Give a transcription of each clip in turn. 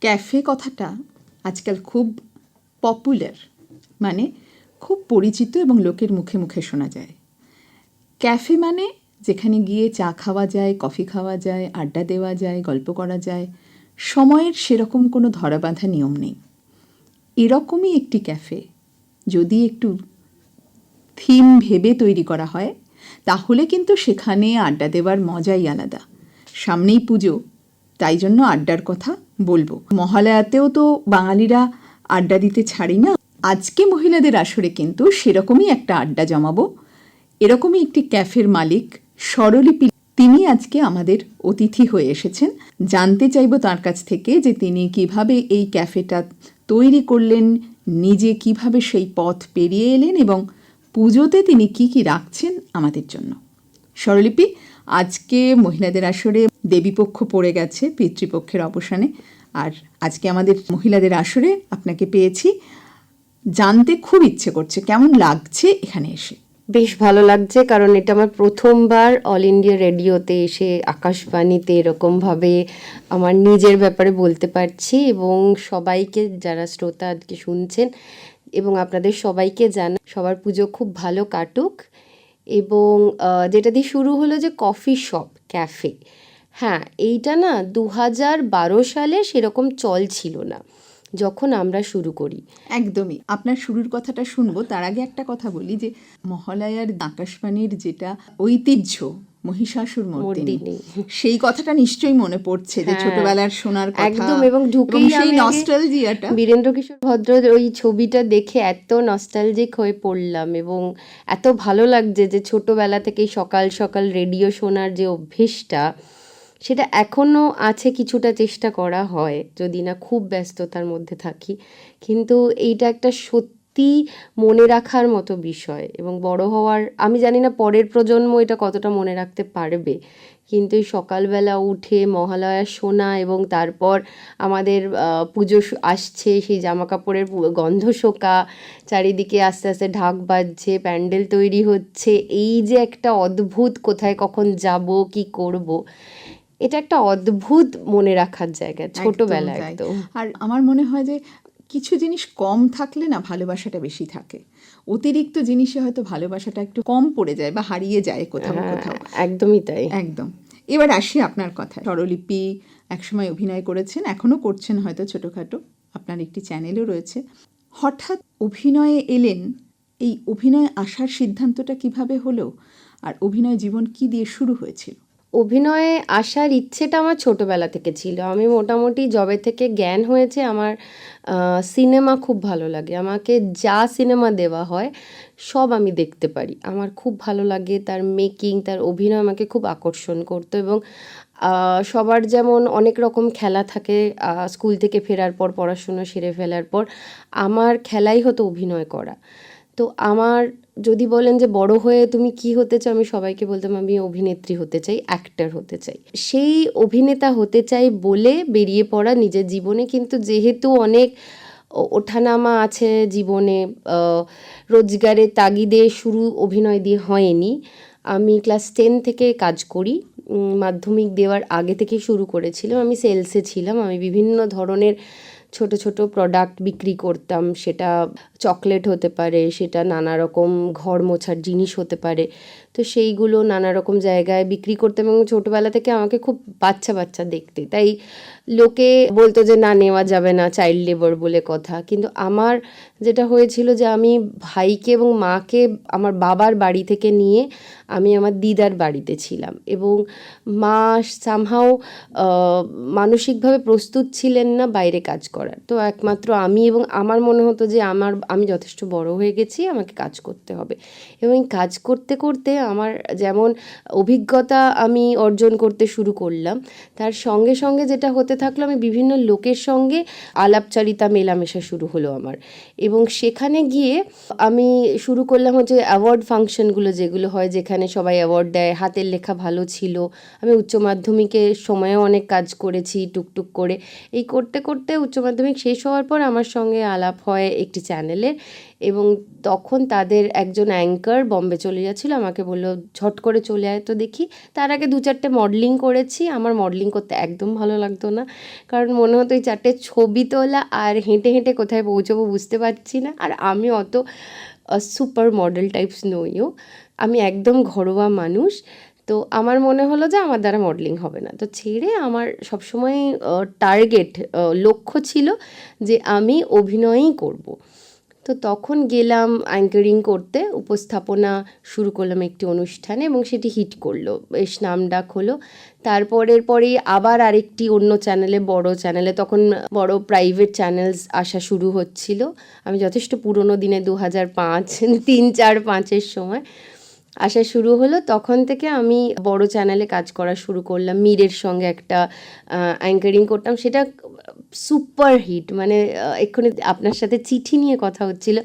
Cafe কথাটা আজকাল খুব পপুলার মানে খুব পরিচিত এবং লোকের মুখে মুখে শোনা যায়। ক্যাফে মানে যেখানে গিয়ে চা খাওয়া যায়, কফি খাওয়া যায়, আড্ডা দেওয়া যায়, গল্প করা যায়। সময়ের সেরকম কোনো ধরাবাঁধা নিয়ম নেই। এরকমই একটি ক্যাফে। যদি একটু থিম ভেবে তৈরি করা হয়, তাহলে কিন্তু সেখানে আড্ডা দেওয়ার মজাই আলাদা। সামনেই পুজো, তাই জন্য আড্ডার কথা বলব। মহালয়াতেও তো বাঙালিরা আড্ডা দিতে ছাড়ি না। আজকে মহিলাদের আসরে কিন্তু সেরকমই একটা আড্ডা জমাবো। এরকমই একটি ক্যাফের মালিক স্বরলিপি। তিনি আজকে আমাদের অতিথি হয়ে এসেছেন। জানতে চাইব তার কাছ থেকে যে তিনি কীভাবে এই ক্যাফেটা তৈরি করলেন, নিজে কীভাবে সেই পথ পেরিয়ে এলেন এবং পুজোতে তিনি কি কি রাখছেন আমাদের জন্য। স্বরলিপি আজকে মহিলাদের আসরে দেবীপক্ষ পড়ে গেছে, পিতৃপক্ষের অবসানে। আর আজকে আমাদের মহিলাদের আসরে আপনাকে পেয়েছি। জানতে খুব ইচ্ছে করছে, কেমন লাগছে এখানে এসে? বেশ ভালো লাগছে, কারণ এটা আমার প্রথমবার অল ইন্ডিয়া রেডিওতে এসে আকাশবাণীতে এরকমভাবে আমার নিজের ব্যাপারে বলতে পারছি এবং সবাইকে যারা শ্রোতা আজকে শুনছেন এবং আপনাদের সবাইকে জানা সবার পুজো খুব ভালো কাটুক। এবং যেটা দিয়ে শুরু হলো যে কফি শপ, ক্যাফে। হ্যাঁ এইটা না দু হাজার বারো সালে সেরকম চল ছিল না, যখন আমরা শুরু করি। একদমই। আপনার শুরুর কথাটা শুনব, তার আগে একটা কথা বলি যে মহালয়ার আকাশবাণীর যেটা ঐতিহ্য মহিষাসুর মর্দিনী। সেই কথাটা নিশ্চয়ই মনে পড়ছে যে হ্যাঁ, ছোটবেলার শোনার কথা। একদম এবং ঢুকেই সেই নস্টালজিয়াটা বীরেন্দ্র কিশোর ভদ্র ওই ছবিটা দেখে এত নস্টালজিক হয়ে পড়লাম এবং এত ভালো লাগছে যে ছোটবেলা থেকেই সকাল সকাল রেডিও শোনার যে অভ্যেসটা সেটা এখনও আছে কিছুটা চেষ্টা করা হয় যদি না খুব ব্যস্ততার মধ্যে থাকি। কিন্তু এইটা একটা সত্যি মনে রাখার মতো বিষয় এবং বড় হওয়ার আমি জানি না পরের প্রজন্ম এটা কতটা মনে রাখতে পারবে কিন্তু এই সকালবেলা উঠে মহালয়া শোনা এবং তারপর আমাদের পুজো আসছে সেই জামা কাপড়ের গন্ধ শোকা চারিদিকে আস্তে আস্তে ঢাক বাজছে প্যান্ডেল তৈরি হচ্ছে এই যে একটা অদ্ভুত কোথায় কখন যাব কি করব এটা একটা অদ্ভুত মনে রাখার জায়গা ছোটবেলা একদম একদম। আর আমার মনে হয় যে কিছু জিনিস কম থাকলে না ভালোবাসাটা বেশি থাকে। অতিরিক্ত জিনিসে হয়তো ভালোবাসাটা একটু কম পড়ে যায় বা হারিয়ে যায় কোথাও হ্যাঁ, কোথাও। একদমই তাই। একদম। এবার আসি আপনার কথা স্বরলিপি একসময় অভিনয় করেছেন এখনও করছেন হয়তো ছোটোখাটো। আপনার একটি চ্যানেলও রয়েছে। হঠাৎ অভিনয়ে এলেন এই অভিনয়ে আসার সিদ্ধান্তটা কীভাবে হলো? আর অভিনয় জীবন কি দিয়ে শুরু হয়েছিল? অভিনয়ে আসার ইচ্ছেটা আমার ছোটবেলা থেকে ছিল। আমি মোটামুটি জবে থেকে জ্ঞান হয়েছে আমার সিনেমা খুব ভালো লাগে। আমাকে যা সিনেমা দেওয়া হয়, সব আমি দেখতে পারি। আমার খুব ভালো লাগে তার মেকিং, তার অভিনয় আমাকে খুব আকর্ষণ করতো এবং সবার যেমন অনেক রকম খেলা থাকে স্কুল থেকে ফেরার পর, পড়াশুনো সেরে ফেলার পর, আমার খেলাই হতো অভিনয় করা। তো আমার যদি বলেন যে বড় হয়ে তুমি কি হতে চাও, আমি সবাইকে বলতাম আমি অভিনেত্রী হতে চাই অ্যাক্টার হতে চাই। সেই অভিনেতা হতে চাই বলে বেরিয়ে পড়া নিজের জীবনে কিন্তু যেহেতু অনেক ওঠানামা আছে জীবনে রোজগারের তাগিদে শুরু অভিনয় দিয়ে হয়নি। আমি ক্লাস টেন থেকে কাজ করি মাধ্যমিক দেওয়ার আগে থেকেই শুরু করেছিলাম, আমি সেলসে ছিলাম, আমি বিভিন্ন ধরনের ছোট ছোট প্রোডাক্ট বিক্রি করতাম, সেটা চকলেট হতে পারে, সেটা নানা রকম ঘর মোছার জিনিস হতে পারে। তো সেইগুলো নানা রকম জায়গায় বিক্রি করতাম এবং ছোটোবেলা থেকে আমাকে খুব বাচ্চা বাচ্চা দেখতে। তাই লোকে বলতো যে, না, নেওয়া যাবে না চাইল্ড লেবার বলে কথা। কিন্তু আমার যেটা হয়েছিল যে, আমি ভাইকে এবং মাকে আমার বাবার বাড়ি থেকে নিয়ে আমি আমার দিদার বাড়িতে ছিলাম এবং মা সামহাও মানসিকভাবে প্রস্তুত ছিলেন না বাইরে কাজ করার। তো একমাত্র আমি এবং আমার মনে হতো যে, আমার, আমি যথেষ্ট বড় হয়ে গেছি, আমাকে কাজ করতে হবে। এবং কাজ করতে করতে আমার যেমন অভিজ্ঞতা আমি অর্জন করতে শুরু করলাম, তার সঙ্গে সঙ্গে যেটা হতে থাকল আমি বিভিন্ন লোকের সঙ্গে আলাপচারিতা মেলামেশা শুরু হলো আমার। এবং সেখানে গিয়ে আমি শুরু করলাম হচ্ছে অ্যাওয়ার্ড ফাংশনগুলো যেগুলো হয়, যেখানে সবাই অ্যাওয়ার্ড দেয়, হাতের লেখা ভালো ছিল, আমি উচ্চ মাধ্যমিকের সময়েও অনেক কাজ করেছি টুকটুক করে। এই করতে করতে উচ্চ মাধ্যমিক শেষ হওয়ার পর আমার সঙ্গে আলাপ হয় একটি চ্যানেলের এবং তখন তাদের একজন অ্যাঙ্কার বম্বে চলে যাচ্ছিল, আমাকে বলল, ঝট করে চলে আয় তো দেখি। তার আগে দু চারটে মডেলিং করেছি, আমার মডেলিং করতে একদম ভালো লাগতো না। কারণ মনে হতো এই চারটে ছবি তোলা আর হেঁটে হেঁটে কোথায় পৌঁছবো বুঝতে পারছি না। আর আমি অত সুপার মডেল টাইপস নইও আমি একদম ঘরোয়া মানুষ। তো আমার মনে হলো যে আমার দ্বারা মডেলিং হবে না। তো ছেড়ে আমার সবসময় টার্গেট লক্ষ্য ছিল যে আমি অভিনয়ই করব। তো তখন গেলাম অ্যাঙ্কারিং করতে, উপস্থাপনা শুরু করলাম একটি অনুষ্ঠানে এবং সেটি হিট করল। বেশ নাম ডাক হলো। তারপরের পরেই আবার আরেকটি অন্য চ্যানেলে বড় চ্যানেলে তখন বড় প্রাইভেট চ্যানেলস আসা শুরু হচ্ছিল। আমি যথেষ্ট পুরনো দিনে দু হাজার পাঁচ, তিন, চার, পাঁচের সময় আসা শুরু হলো। তখন থেকে আমি বড় চ্যানেলে কাজ করা শুরু করলাম। মীরের সঙ্গে একটা অ্যাঙ্কারিং করতাম। সেটা সুপার হিট মানে এক্ষুনি আপনার সাথে চিঠি নিয়ে কথা হচ্ছিল।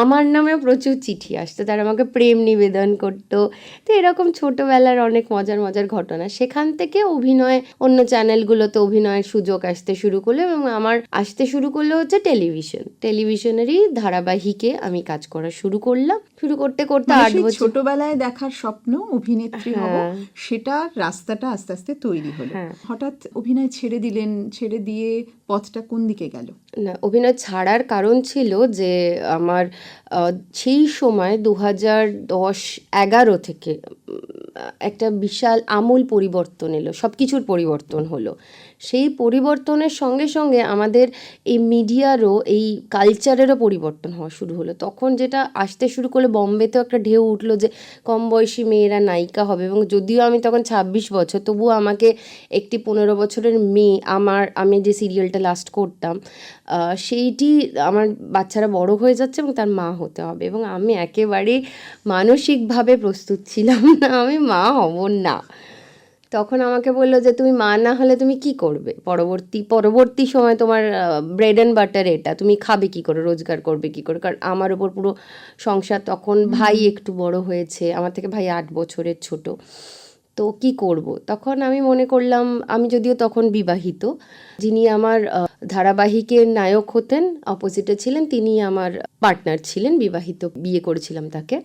আমার নামে প্রচুর চিঠি আসতো। তারা আমাকে প্রেম নিবেদন করতো। তো এরকম ছোটোবেলার অনেক মজার মজার ঘটনা। সেখান থেকে অভিনয় অন্য চ্যানেলগুলোতে অভিনয়ের সুযোগ আসতে শুরু করল এবং আমার আসতে শুরু করল হচ্ছে টেলিভিশন টেলিভিশনেরই ধারাবাহিকে আমি কাজ করা শুরু করলাম। শুরু করতে করতে মানে আট বছর ছোটবেলায় দেখার স্বপ্ন অভিনেত্রী হব হ্যাঁ। সেটা রাস্তাটা আস্তে আস্তে তৈরি হলো হ্যাঁ। হঠাৎ অভিনয় ছেড়ে দিলেন ছেড়ে দিয়ে পথটা কোন দিকে গেল না অভিনয় ছাড়ার কারণ ছিল যে আমার সেই সময় দু হাজার দশ এগারো থেকে একটা বিশাল আমূল পরিবর্তন এলো সব কিছুর পরিবর্তন হলো। সেই পরিবর্তনের সঙ্গে সঙ্গে আমাদের এই মিডিয়ারও, এই কালচারেরও পরিবর্তন হওয়া শুরু হলো। তখন যেটা আসতে শুরু করল, বম্বেতেও একটা ঢেউ উঠল যে কম বয়সী মেয়েরা নায়িকা হবে এবং যদিও আমি তখন ছাব্বিশ বছর, তবুও আমাকে একটি পনেরো বছরের মেয়ে, আমার, আমি যে সিরিয়ালটা লাস্ট করতাম সেইটি আমার বাচ্চারা বড় হয়ে যাচ্ছে এবং তার মা হতে হবে এবং আমি একেবারে মানসিকভাবে প্রস্তুত ছিলাম না আমি মা হব না। তখন আমাকে বলল যে তুমি মা না হলে তুমি কি করবে? পরবর্তী পরবর্তী সময় তোমার ব্রেড অ্যান্ড বাটার এটা তুমি খাবে কি করে? রোজগার করবে কি করে? কারণ আমার ওপর পুরো সংসার তখন ভাই একটু বড় হয়েছে আমার থেকে ভাই আট বছরের ছোট। তো কি করব? তখন আমি মনে করলাম, আমি যদিও তখন বিবাহিত, যিনি আমার ধারাবাহিকের নায়ক হতেন অপোজিটে ছিলেন তিনি আমার পার্টনার ছিলেন, বিবাহিত, বিয়ে করেছিলাম তাকে।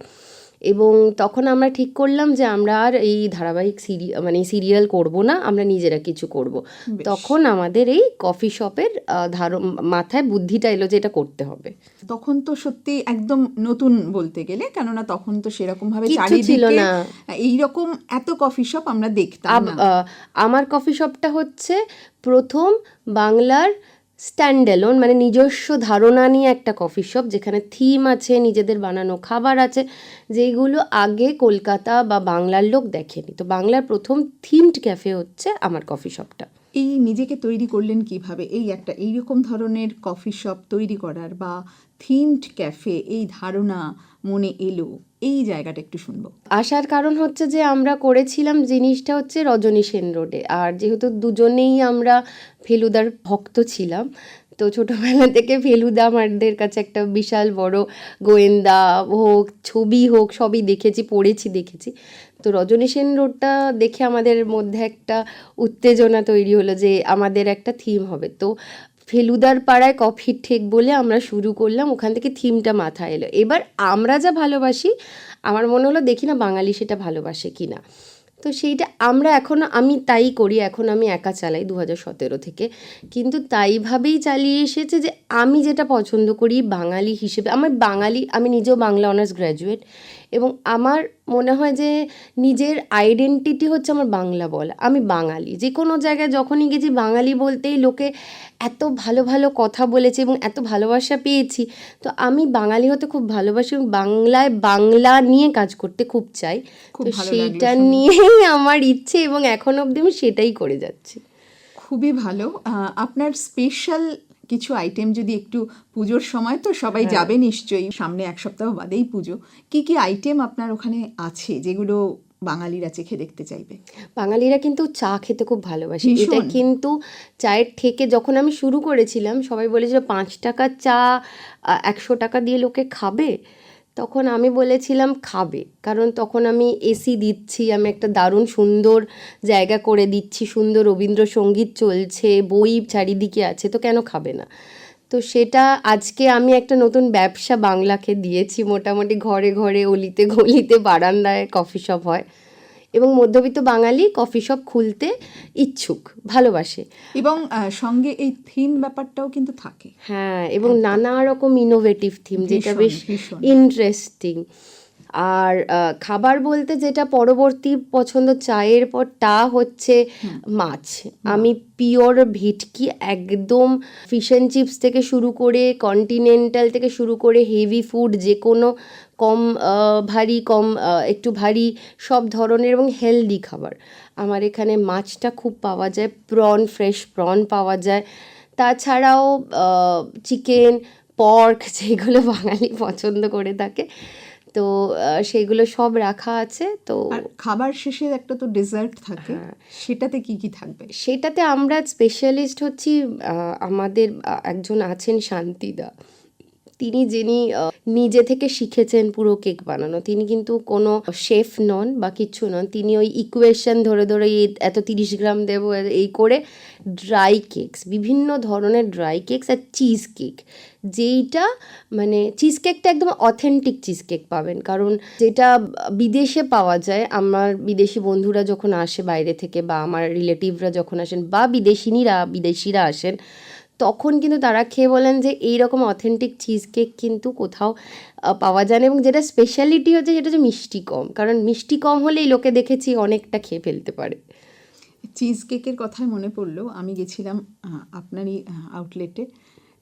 এবং তখন আমরা ঠিক করলাম যে আমরা আর এই ধারাবাহিক সিরি মানে সিরিয়াল করব না আমরা নিজেরা কিছু করব। তখন আমাদের এই কফি শপের ধার মাথায় বুদ্ধিটা এলো যে এটা করতে হবে। তখন তো সত্যি একদম নতুন বলতে গেলে কেননা তখন তো সেরকম ভাবে ছিল না। এইরকম এত কফি শপ আমরা দেখতাম আমার কফি শপটা হচ্ছে প্রথম বাংলার স্ট্যান্ডেলোন মানে নিজস্ব ধারণা নিয়ে একটা কফি শপ যেখানে থিম আছে, নিজেদের বানানো খাবার আছে, যেগুলো আগে কলকাতা বা বাংলার লোক দেখেনি। তো বাংলার প্রথম থিমড ক্যাফে হচ্ছে আমার কফি শপটা এই নিজেকে তৈরি করলেন কীভাবে? এই একটা এইরকম ধরনের কফি শপ তৈরি করার বা থিমড ক্যাফে এই ধারণা মনে এলো? এই জায়গাটা একটু শুনব। আসার কারণ হচ্ছে যে আমরা করেছিলাম জিনিসটা হচ্ছে রজনী সেন রোডে। আর যেহেতু দুজনেই আমরা ফেলুদার ভক্ত ছিলাম, তো ছোটোবেলা থেকে ফেলুদা আমাদের কাছে একটা বিশাল বড় গোয়েন্দা হোক, ছবি হোক, সবই দেখেছি, পড়েছি, দেখেছি। তো রজনী সেন রোডটা দেখে আমাদের মধ্যে একটা উত্তেজনা তৈরি হলো যে আমাদের একটা থিম হবে। তো ফেলুদার পাড়ায় কফির ঠেক বলে আমরা শুরু করলাম, ওখান থেকে থিমটা মাথায় এলো। এবার আমরা যা ভালোবাসি, আমার মনে হলো দেখি না বাঙালি সেটা ভালোবাসে কি না তো সেইটা আমরা এখন, আমি তাই করি, এখন আমি একা চালাই দু হাজার সতেরো থেকে। কিন্তু তাইভাবেই চালিয়ে এসেছে যে আমি যেটা পছন্দ করি বাঙালি হিসেবে, আমার বাঙালি, আমি নিজেও বাংলা অনার্স গ্র্যাজুয়েট এবং আমার মনে হয় যে নিজের আইডেন্টিটি হচ্ছে আমার বাংলা বলা। আমি বাঙালি। যে কোনো জায়গায় যখনই গেছি বাঙালি বলতেই লোকে এত ভালো ভালো কথা বলেছে এবং এত ভালোবাসা পেয়েছি। তো আমি বাঙালি হতে খুব ভালোবাসি এবং বাংলায় বাংলা নিয়ে কাজ করতে খুব চাই। তো সেইটা। নিয়েই আমার ইচ্ছে এবং এখন অবধি আমি সেটাই করে যাচ্ছি। খুবই ভালো। আপনার স্পেশাল কিছু আইটেম যদি একটু পুজোর সময় তো সবাই হ্যাঁ। যাবে নিশ্চয়ই। সামনে এক সপ্তাহ বাদেই পুজো। কি কি আইটেম আপনার ওখানে আছে যেগুলো বাঙালিরা চেখে দেখতে চাইবে? বাঙালিরা কিন্তু চা খেতে খুব ভালোবাসে। এটা কিন্তু চায়ের থেকে যখন আমি শুরু করেছিলাম সবাই বলেছিল পাঁচ টাকার চা একশো টাকা দিয়ে লোকে খাবে। তখন আমি বলেছিলাম, খাবে। কারণ তখন আমি এসি দিচ্ছি, আমি একটা দারুণ সুন্দর জায়গা করে দিচ্ছি, সুন্দর রবীন্দ্রসঙ্গীত চলছে, বই চারিদিকে আছে, তো কেন খাবে না? তো সেটা আজকে আমি একটা নতুন ব্যবসা বাংলাকে দিয়েছি। মোটামুটি ঘরে ঘরে, অলিতে গলিতে বারান্দায় কফি শপ হয়। এবং মধ্যবিত্ত বাঙালি কফি শপ খুলতে ইচ্ছুক ভালোবাসে। এবং সঙ্গে এই থিম ব্যাপারটাও কিন্তু থাকে। হ্যাঁ এবং নানা রকম ইনোভেটিভ থিম যেটা বেশ ইন্টারেস্টিং আর খাবার বলতে যেটা পরবর্তী পছন্দ চায়ের পর তা হচ্ছে মাছ। আমি পিওর ভিটকি একদম ফিশ অ্যান্ড চিপস থেকে শুরু করে কন্টিনেন্টাল থেকে শুরু করে হেভি ফুড যে কোনো কম ভারী কম একটু ভারী সব ধরনের এবং হেলদি খাবার। আমার এখানে মাছটা খুব পাওয়া যায় প্রন ফ্রেশ প্রন পাওয়া যায়। তাছাড়াও চিকেন পর্ক যেগুলো বাঙালি পছন্দ করে থাকে। তো সেগুলো সব রাখা আছে তো খাবার শেষে একটা তো ডেজার্ট থাকে হ্যাঁ। সেটাতে কি কি থাকবে? সেটাতে আমরা স্পেশালিস্ট হচ্ছি আমাদের একজন আছেন শান্তিদা। তিনি যিনি নিজে থেকে শিখেছেন পুরো কেক বানানো, তিনি কিন্তু কোনো শেফ নন বা কিচ্ছু নন, তিনি ওই ইকুয়েশন ধরে ধরে এত তিরিশ গ্রাম দেবো, এই করে ড্রাই কেকস বিভিন্ন ধরনের ড্রাই কেকস আর চিজ কেক যেইটা মানে চিজ কেকটা একদম অথেন্টিক চিজ কেক পাবেন। কারণ যেটা বিদেশে পাওয়া যায়, আমার বিদেশি বন্ধুরা যখন আসে বাইরে থেকে বা আমার রিলেটিভরা যখন আসেন বা বিদেশিনীরা, বিদেশিরা আসেন তখন কিন্তু তারা খেয়ে বলেন যে এই রকম অথেন্টিক চিজ কেক কিন্তু কোথাও পাওয়া যায় না এবং যেটা স্পেশালিটি হচ্ছে সেটা হচ্ছে মিষ্টি কম। কারণ মিষ্টি কম হলেই লোকে দেখেছি অনেকটা খেয়ে ফেলতে পারে। চিজ কেকের কথায় মনে পড়ল। আমি গেছিলাম আপনারই আউটলেটে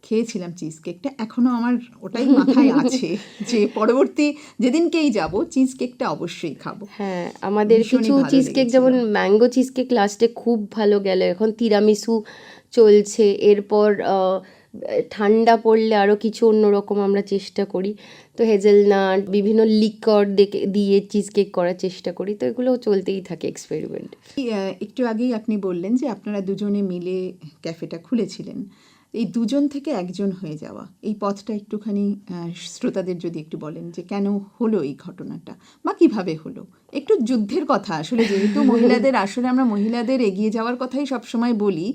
খেয়েছিলাম চিজ কেকটা এখনও আমার ওটাই মাথায় আছে যে পরবর্তী যেদিনকেই যাব চিজ কেকটা অবশ্যই খাব। হ্যাঁ আমাদের কিছু চিজ কেক যেমন ম্যাঙ্গো চিজ কেক লাস্টে খুব ভালো গেল। এখন তিরামিসু চলছে, এরপর ঠান্ডা পড়লে আরও কিছু অন্যরকম আমরা চেষ্টা করি। তো হেজেলনাট, বিভিন্ন লিকর দিয়ে চিজ কেক করার চেষ্টা করি। তো এগুলো চলতেই থাকে এক্সপেরিমেন্ট। একটু আগেই আপনি বললেন যে আপনারা দুজনে মিলে ক্যাফেটা খুলেছিলেন। এই দুজন থেকে একজন হয়ে যাওয়া, এই পথটা একটুখানি শ্রোতাদের যদি একটু বলেন যে কেন হলো এই ঘটনাটা বা কীভাবে হলো? একটু যুদ্ধের কথা, আসলে যেহেতু মহিলাদের, আসলে আমরা মহিলাদের এগিয়ে যাওয়ার কথাই সবসময় বলি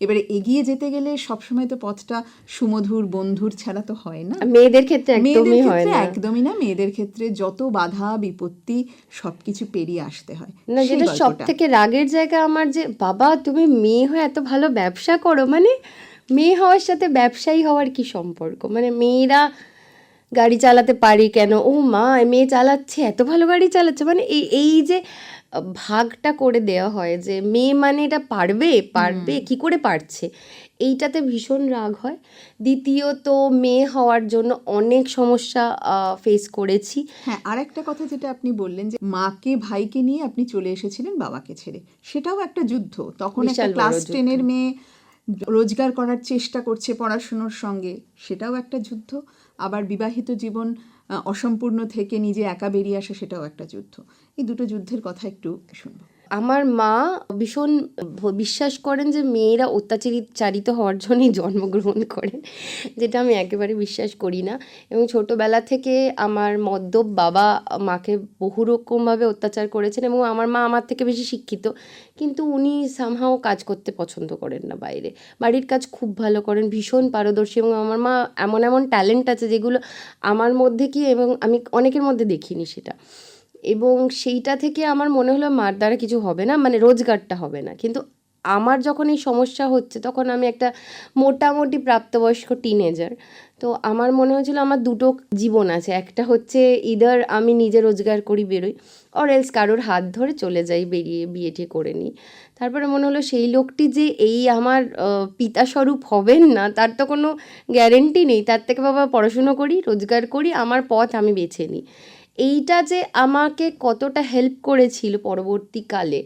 এবারে এগিয়ে যেতে গেলে সবসময় তো পথটা সুমধুর বন্ধুর ছাড়া তো হয় না। মেয়েদের ক্ষেত্রে মেয়েদের একদমই হয় ক্ষেত্রে না। একদমই না। মেয়েদের ক্ষেত্রে যত বাধা বিপত্তি সবকিছু পেরিয়ে আসতে হয়। না যেটা সব থেকে রাগের জায়গা আমার যে বাবা তুমি মেয়ে হয়ে এত ভালো ব্যবসা করো মানে মেয়ে হওয়ার সাথে ব্যবসায়ী হওয়ার কি সম্পর্ক? মানে মেয়েরা গাড়ি চালাতে পারি কেন? ও মা মেয়ে চালাচ্ছে এত ভালো গাড়ি চালাচ্ছে। মানে এই এই যে ভাগটা করে দেওয়া হয় যে মেয়ে মানে এটা পারবে? পারবে? কি করে পারছে? এইটাতে ভীষণ রাগ হয়। দ্বিতীয়ত মেয়ে হওয়ার জন্য অনেক সমস্যা ফেস করেছি। হ্যাঁ আর একটা কথা যেটা আপনি বললেন যে মাকে ভাইকে নিয়ে আপনি চলে এসেছিলেন বাবাকে ছেড়ে। সেটাও একটা যুদ্ধ। তখন একটা ক্লাস টেনের মেয়ে রোজগার করার চেষ্টা করছে পড়াশুনোর সঙ্গে। সেটাও একটা যুদ্ধ। আবার বিবাহিত জীবন অসম্পূর্ণ থেকে নিজে একা বেরিয়ে আসা সেটাও একটা যুদ্ধ। এই দুটো যুদ্ধের কথা একটু শুনব। আমার মা ভীষণ বিশ্বাস করেন যে মেয়েরা অত্যাচারিত চারিত হওয়ার জন্যই জন্মগ্রহণ করেন যেটা আমি একেবারে বিশ্বাস করি না। এবং ছোটোবেলা থেকে আমার মদ্যপ বাবা মাকে বহু রকমভাবে অত্যাচার করেছেন এবং আমার মা আমার থেকে বেশি শিক্ষিত, কিন্তু উনি সামহাও কাজ করতে পছন্দ করেন না বাইরে। বাড়ির কাজ খুব ভালো করেন, ভীষণ পারদর্শী এবং আমার মা এমন এমন ট্যালেন্ট আছে যেগুলো আমার মধ্যে কি এবং আমি অনেকের মধ্যে দেখিনি সেটা। এবং সেইটা থেকে আমার মনে হলো মার দ্বারা কিছু হবে না মানে রোজগারটা হবে না। কিন্তু আমার যখন এই সমস্যা হচ্ছে, তখন আমি একটা মোটামুটি প্রাপ্তবয়স্ক টিনেজার তো আমার মনে হয়েছিল আমার দুটো জীবন আছে। একটা হচ্ছে ইদার আমি নিজে রোজগার করি, বেরোই অর এলস কারোর হাত ধরে চলে যাই, বেরিয়ে বিয়ে টিয়ে করে নিই। তারপরে মনে হলো সেই লোকটি যে এই আমার পিতাস্বরূপ হবেন না, তার তো কোনো গ্যারেন্টি নেই। তার থেকে বাবা পড়াশুনো করি, রোজগার করি, আমার পথ আমি বেছে নিই। এইটা যে আমাকে কতটা হেল্প করেছিল পরবর্তীকালে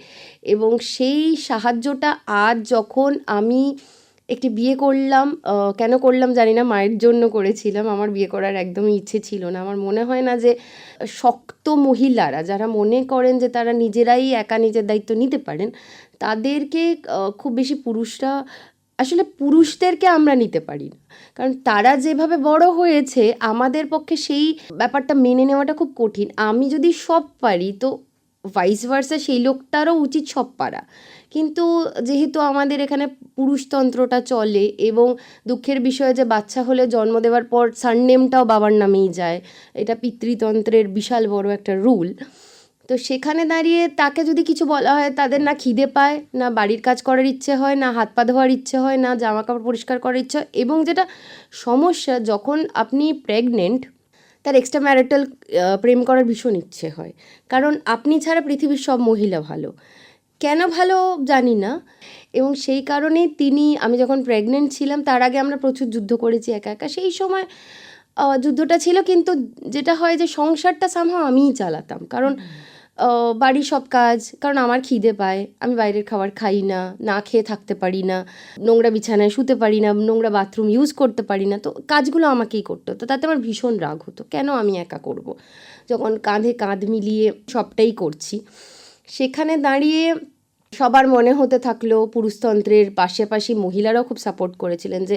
এবং সেই সাহায্যটা আজ যখন আমি একটি বিয়ে করলাম কেন করলাম জানি না, মায়ের জন্য করেছিলাম, আমার বিয়ে করার একদমই ইচ্ছে ছিল না। আমার মনে হয় না যে শক্ত মহিলারা যারা মনে করেন যে তারা নিজেরাই একা নিজের দায়িত্ব নিতে পারেন, তাদেরকে খুব বেশি পুরুষরা আসলে পুরুষদেরকে আমরা নিতে পারি না। কারণ তারা যেভাবে বড় হয়েছে, আমাদের পক্ষে সেই ব্যাপারটা মেনে নেওয়াটা খুব কঠিন। আমি যদি সব পারি, তো ভাইস ভার্সা সেই লোকটারও উচিত সব পারা। কিন্তু যেহেতু আমাদের এখানে পুরুষতন্ত্রটা চলে এবং দুঃখের বিষয় যে বাচ্চা হলে জন্ম দেওয়ার পর সারনেমটাও বাবার নামেই যায়, এটা পিতৃতন্ত্রের বিশাল বড় একটা রুল তো সেখানে দাঁড়িয়ে তাকে যদি কিছু বলা হয়, তাদের না খিদে পায়, না বাড়ির কাজ করার ইচ্ছে হয়, না হাত পা ধোয়ার ইচ্ছে হয়, না জামা কাপড় পরিষ্কার করার ইচ্ছে হয় এবং যেটা সমস্যা, যখন আপনি প্রেগনেন্ট তার এক্সট্রা ম্যারিটাল প্রেম করার ভীষণ ইচ্ছে হয়। কারণ আপনি ছাড়া পৃথিবীর সব মহিলা ভালো। কেন ভালো জানি না। এবং সেই কারণেই তিনি, আমি যখন প্রেগনেন্ট ছিলাম, তার আগে আমরা প্রচুর যুদ্ধ করেছি একা একা। সেই সময় যুদ্ধটা ছিল, কিন্তু যেটা হয় যে সংসারটা সামহাও আমিই চালাতাম। কারণ বাড়ির সব কাজ, কারণ আমার খিদে পায়। আমি বাইরের খাবার খাই না না খেয়ে থাকতে পারি না, নোংরা বিছানায় শুতে পারি না, নোংরা বাথরুম ইউজ করতে পারি না। তো কাজগুলো আমাকেই করতে হতো, তাতে আমার ভীষণ রাগ হতো, কেন আমি একা করব। যখন কাঁধে কাঁধ মিলিয়ে সবটাই করছি, সেখানে দাঁড়িয়ে সবার মনে হতে থাকল, পুরুষতন্ত্রের পাশাপাশি মহিলারাও খুব সাপোর্ট করেছিলেন যে,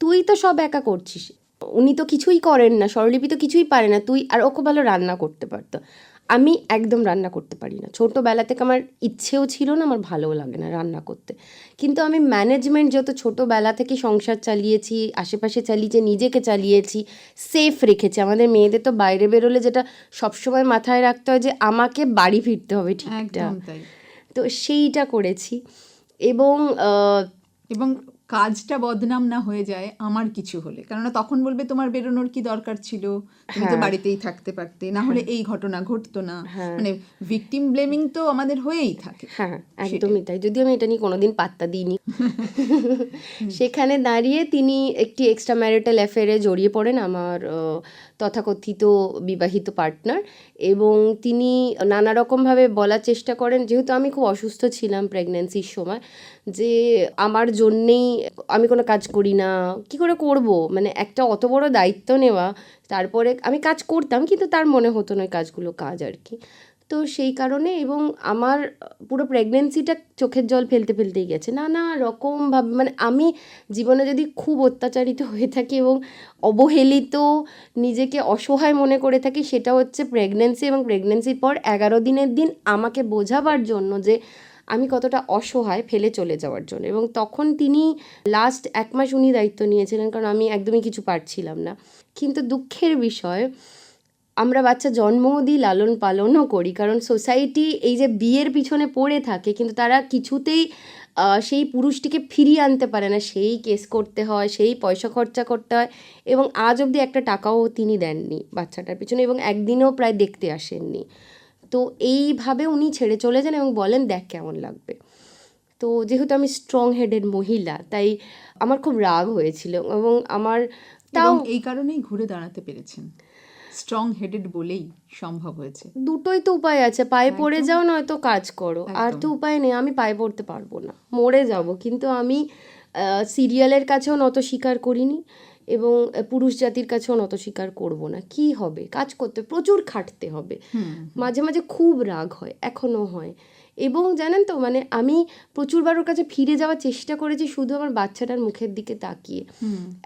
তুই তো সব একা করছিস, উনি তো কিছুই করেন না, স্বরলিপি তো কিছুই পারে না, তুই আর ও খুব ভালো রান্না করতে পারতো। আমি একদম রান্না করতে পারি না। ছোটোবেলা থেকে আমার ইচ্ছেও ছিল না আমার ভালোও লাগে না রান্না করতে। কিন্তু আমি ম্যানেজমেন্ট যত ছোটোবেলা থেকে সংসার চালিয়েছি আশেপাশে চালিয়েছি নিজেকে চালিয়েছি সেফ রেখেছি। আমাদের মেয়েদের তো বাইরে বেরোলে যেটা সবসময় মাথায় রাখতে হয় যে আমাকে বাড়ি ফিরতে হবে ঠিকঠাক তো সেইটা করেছি এবং এবং কাজটা বদনাম না হয়ে যায় আমার কিছু হলে। কেননা তখন বলবে তোমার বেরোনোর কি দরকার ছিল? তুমি তো বাড়িতেই থাকতে পারতে। না হলে এই ঘটনা ঘটতো না। মানে ভিকটিম ব্লেমিং তো আমাদের হয়েই থাকে। হ্যাঁ একদমই তাই। যদিও আমি এটা নিয়ে কোনোদিন পাত্তা দিইনি। সেখানে দাঁড়িয়ে তিনি একটি এক্সট্রা ম্যারিটাল অ্যাফেয়ারে জড়িয়ে পড়েন আমার তথাকথিত বিবাহিত পার্টনার এবং তিনি নানা রকমভাবে বলার চেষ্টা করেন। যেহেতু আমি খুব অসুস্থ ছিলাম প্রেগনেন্সির সময় যে আমার জন্যেই আমি কোনো কাজ করি না, কি করে করব? মানে একটা অত বড় দায়িত্ব নেওয়া, তারপরে আমি কাজ করতাম, কিন্তু তার মনে হতো না কাজগুলো কাজ আর কি। তো সেই কারণে এবং আমার পুরো প্রেগনেন্সিটা চোখের জল ফেলতে ফেলতেই গেছে। নানা রকমভাবে মানে আমি জীবনে যদি খুব অত্যাচারিত হয়ে থাকি এবং অবহেলিত, নিজেকে অসহায় মনে করে থাকি, সেটা হচ্ছে প্রেগনেন্সি এবং প্রেগনেন্সির পর এগারো দিনের দিন আমাকে বোঝাবার জন্য যে আমি কতটা অসহায় ফেলে চলে যাওয়ার জন্য। এবং তখন তিনি লাস্ট এক মাস উনি দায়িত্ব নিয়েছিলেন, কারণ আমি একদমই কিছু পারছিলাম না। কিন্তু দুঃখের বিষয়, আমরা বাচ্চা জন্মও দিই, লালন পালনও করি, কারণ সোসাইটি এই যে বিয়ের পিছনে পড়ে থাকে, কিন্তু তারা কিছুতেই সেই পুরুষটিকে ফিরিয়ে আনতে পারে না। সেই কেস করতে হয়, সেই পয়সা খরচা করতে হয়, এবং আজ অবধি একটা টাকাও তিনি দেননি বাচ্চাটার পিছনে, এবং একদিনও প্রায় দেখতে আসেননি। তো এইভাবে উনি ছেড়ে চলে যান এবং বলেন দেখ কেমন লাগবে। তো যেহেতু আমি স্ট্রং হেডেড মহিলা তাই আমার খুব রাগ হয়েছিল এবং আমার তাও এই কারণেই ঘুরে দাঁড়াতে পেরেছেন। স্ট্রং হেডেড বলেই সম্ভব হয়েছে। দুটোই তো উপায় আছে পায়ে পড়ে যাও নয়তো কাজ করো। আর তো উপায় নেই আমি পায়ে পড়তে পারব না মরে যাব। কিন্তু আমি সিরিয়ালের কাছেও নত স্বীকার করিনি। এবং পুরুষ জাতির কাছেও নত স্বীকার করব না। কি হবে? কাজ করতে প্রচুর খাটতে হবে। মাঝে মাঝে খুব রাগ হয় এখনও হয়। এবং জানেন তো মানে আমি প্রচুরবার ওর কাছে ফিরে যাওয়ার চেষ্টা করেছি শুধু আমার বাচ্চাটার মুখের দিকে তাকিয়ে।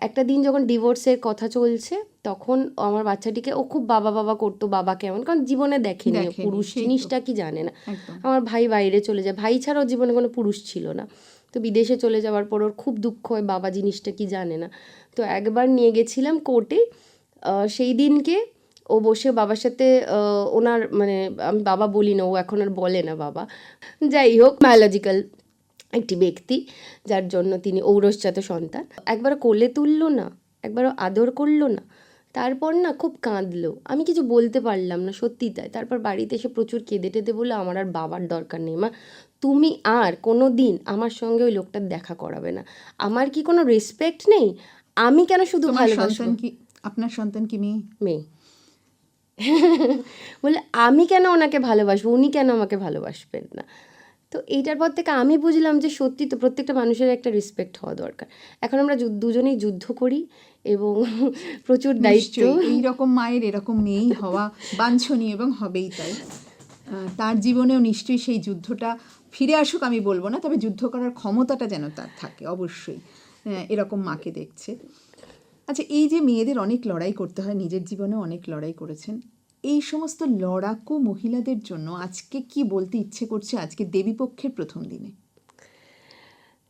একটা দিন যখন ডিভোর্সের কথা চলছে তখন আমার বাচ্চাটিকে ও খুব বাবা বাবা করতো বাবা কেমন? কারণ জীবনে দেখেনি পুরুষ জিনিসটা কি জানে না। আমার ভাই বাইরে চলে যায় ভাই ছাড়াও জীবনে কোনো পুরুষ ছিল না। তো বিদেশে চলে যাওয়ার পর ওর খুব দুঃখ হয়, বাবা জিনিসটা কি জানে না। তো একবার নিয়ে গেছিলাম কোর্টে সেই দিনকে ও বসে বাবার সাথে ওনার মানে আমি বাবা বলি না, ও এখন আর বলে না বাবা। যাই হোক বায়োলজিক্যাল একটি ব্যক্তি, যার জন্য তিনি ঔরসজাত সন্তান। একবার কোলে তুললো না একবারও আদর করল না, তারপর না খুব কাঁদলো। আমি কিছু বলতে পারলাম না সত্যি তাই। তারপর বাড়িতে এসে প্রচুর কেঁদে টেদে বলল, আমার আর বাবার দরকার নেই মা তুমি আর কোনো দিন আমার সঙ্গে ওই লোকটার দেখা করাবে না। আমার কি কোনো রেসপেক্ট নেই? আমি কেন শুধু ভালোবাসবো? কি আপনার সন্তান কি মেয়ে? মেয়ে। বলে আমি কেন ওনাকে ভালোবাসবো? উনি কেন আমাকে ভালোবাসবেন না? তো এইটার পর থেকে আমি বুঝলাম যে সত্যি তো প্রত্যেকটা মানুষের একটা রেসপেক্ট হওয়া দরকার। এখন আমরা দুজনেই যুদ্ধ করি এবং প্রচুর দায়িত্ব। এইরকম মায়ের এরকম মেয়েই হওয়া বাঞ্ছনীয় এবং হবেই তাই। তার জীবনেও নিশ্চয়ই সেই যুদ্ধটা ফিরে আসুক আমি বলব না তবে যুদ্ধ করার ক্ষমতাটা যেন তার থাকে অবশ্যই। এরকম মাকে দেখছে। আচ্ছা এই যে মেয়েদের অনেক লড়াই করতে হয় নিজের জীবনে অনেক লড়াই করেছেন এই সমস্ত লড়াকু মহিলাদের জন্য আজকে কি বলতে ইচ্ছে করছে আজকে দেবীপক্ষের প্রথম দিনে?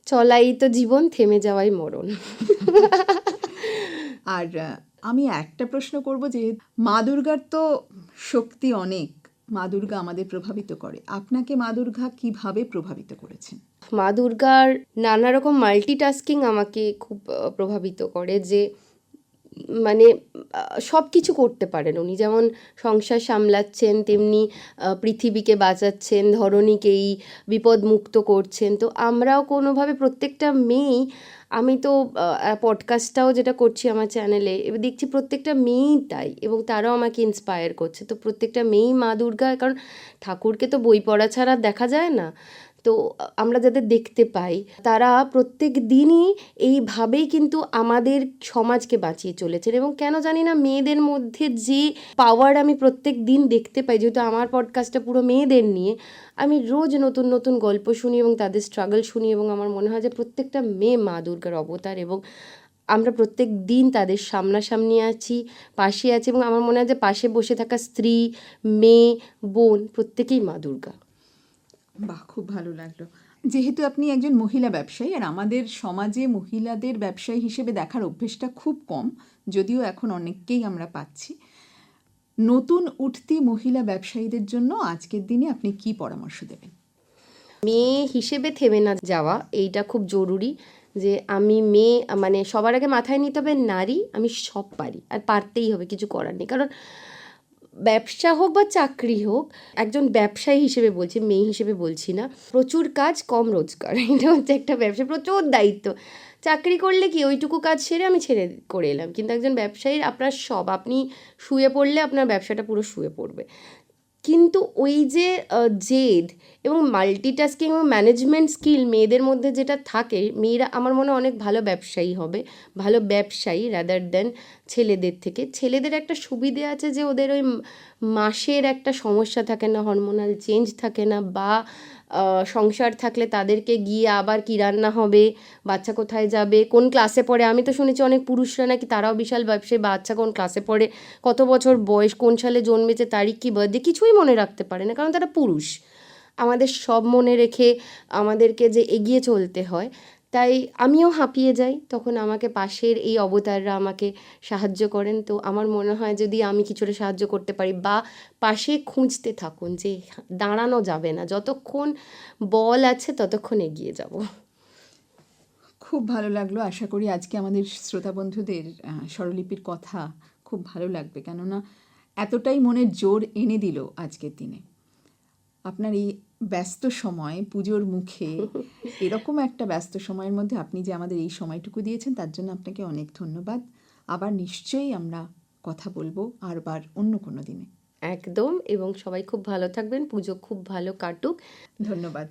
চলাই তো জীবন থেমে যাওয়াই মরণ। আর আমি একটা প্রশ্ন করব যে মা দুর্গার তো শক্তি অনেক মা দুর্গা আমাদের প্রভাবিত করে। আপনাকে মা দুর্গা কীভাবে প্রভাবিত করেছেন মা দুর্গার নানা রকম মাল্টিটাস্কিং আমাকে খুব প্রভাবিত করে যে মানে সব কিছু করতে পারেন উনি। যেমন সংসার সামলাচ্ছেন, তেমনি পৃথিবীকে বাঁচাচ্ছেন, ধরণীকেই বিপদ মুক্ত করছেন। তো আমরাও কোনোভাবে প্রত্যেকটা মেয়েই আমি তো পডকাস্টটাও যেটা করছি আমার চ্যানেলে এবার দেখছি প্রত্যেকটা মেয়েই তাই এবং তারাও আমাকে ইন্সপায়ার করছে। তো প্রত্যেকটা মেয়েই মা দুর্গা, কারণ ঠাকুরকে তো বই পড়া ছাড়া দেখা যায় না। তো আমরা যাদের দেখতে পাই, তারা প্রত্যেক দিনই এইভাবেই কিন্তু আমাদের সমাজকে বাঁচিয়ে চলেছেন এবং কেন জানি না মেয়েদের মধ্যে যে পাওয়ার আমি প্রত্যেক দিন দেখতে পাই, যেহেতু আমার পডকাস্টটা পুরো মেয়েদের নিয়ে, আমি রোজ নতুন নতুন গল্প শুনি এবং তাদের স্ট্রাগল শুনি এবং আমার মনে হয় যে প্রত্যেকটা মেয়ে মা দুর্গার অবতার এবং আমরা প্রত্যেক দিন তাদের সামনাসামনি আছি, পাশে আছি এবং আমার মনে হয় যে পাশে বসে থাকা স্ত্রী, মেয়ে, বোন প্রত্যেকেই মা দুর্গা। বাহ, খুব ভালো লাগল। যেহেতু আপনি একজন মহিলা ব্যবসায়ী, আর আমাদের সমাজে মহিলাদের ব্যবসায়ী হিসেবে দেখার অভ্যেসটা খুব কম, যদিও এখন অনেককেই আমরা পাচ্ছি। নতুন উঠতি মহিলা ব্যবসায়ীদের জন্য আজকের দিনে আপনি কি পরামর্শ দেবেন? মেয়ে হিসেবে থেমে না যাওয়া, এইটা খুব জরুরি যে আমি মেয়ে মানে সবার আগে মাথায় নিতে হবে নারী, আমি সব পারি, আর পারতেই হবে, কিছু করার নেই। কারণ ব্যবসা হোক বা চাকরি হোক, একজন ব্যবসায়ী হিসেবে বলছি, মেয়ে হিসেবে বলছি না, প্রচুর কাজ, কম রোজগার। এটা হচ্ছে একটা ব্যবসা, প্রচুর দায়িত্ব। চাকরি করলে কি ওইটুকু কাজ সেরে আমি ছেড়ে করে এলাম। কিন্তু একজন ব্যবসায়ীর আপনার সব, আপনি শুয়ে পড়লে আপনার ব্যবসাটা পুরো শুয়ে পড়বে। কিন্তু ওই যে জেদ এবং মাল্টিটাস্কিং এবং ম্যানেজমেন্ট স্কিল মেয়েদের মধ্যে যেটা থাকে, মেয়েরা আমার মনে অনেক ভালো ব্যবসায়ী হবে, ভালো ব্যবসায়ী রাদার দেন ছেলেদের থেকে। ছেলেদের একটা সুবিধে আছে যে ওদের ওই মাসের একটা সমস্যা থাকে না হরমোনাল চেঞ্জ থাকে না বা সংসার থাকলে তাদেরকে গিয়ে আবার কী রান্না হবে, বাচ্চা কোথায় যাবে, কোন ক্লাসে পড়ে? আমি তো শুনেছি অনেক পুরুষরা নাকি তারাও বিশাল ব্যবসায়ী, বাচ্চা কোন ক্লাসে পড়ে, কত বছর বয়স, কোন সালে জন্মেছে, তারিখ কী বার্থডে কিছুই মনে রাখতে পারে না, কারণ তারা পুরুষ। আমাদের সব মনে রেখে আমাদেরকে যে এগিয়ে চলতে হয় তাই আমিও হাঁপিয়ে যাই। তখন আমাকে পাশের এই অবতাররা আমাকে সাহায্য করেন। তো আমার মনে হয় যদি আমি কিছুটা সাহায্য করতে পারি বা পাশে খুঁজতে থাকুন যে দাঁড়ানো যাবে না, যতক্ষণ বল আছে ততক্ষণ এগিয়ে যাব। খুব ভালো লাগল। আশা করি আজকে আমাদের শ্রোতা বন্ধুদের স্বরলিপির কথা খুব ভালো লাগবে। কেননা এতটাই মনের জোর এনে দিল আজকের দিনে। আপনার এই ব্যস্ত সময় পুজোর মুখে এরকম একটা ব্যস্ত সময়ের মধ্যে আপনি যে আমাদের এই সময়টুকু দিয়েছেন তার জন্য আপনাকে অনেক ধন্যবাদ। আবার নিশ্চয়ই আমরা কথা বলব আরবার অন্য কোনো দিনে। একদম এবং সবাই খুব ভালো থাকবেন পুজো খুব ভালো কাটুক। ধন্যবাদ।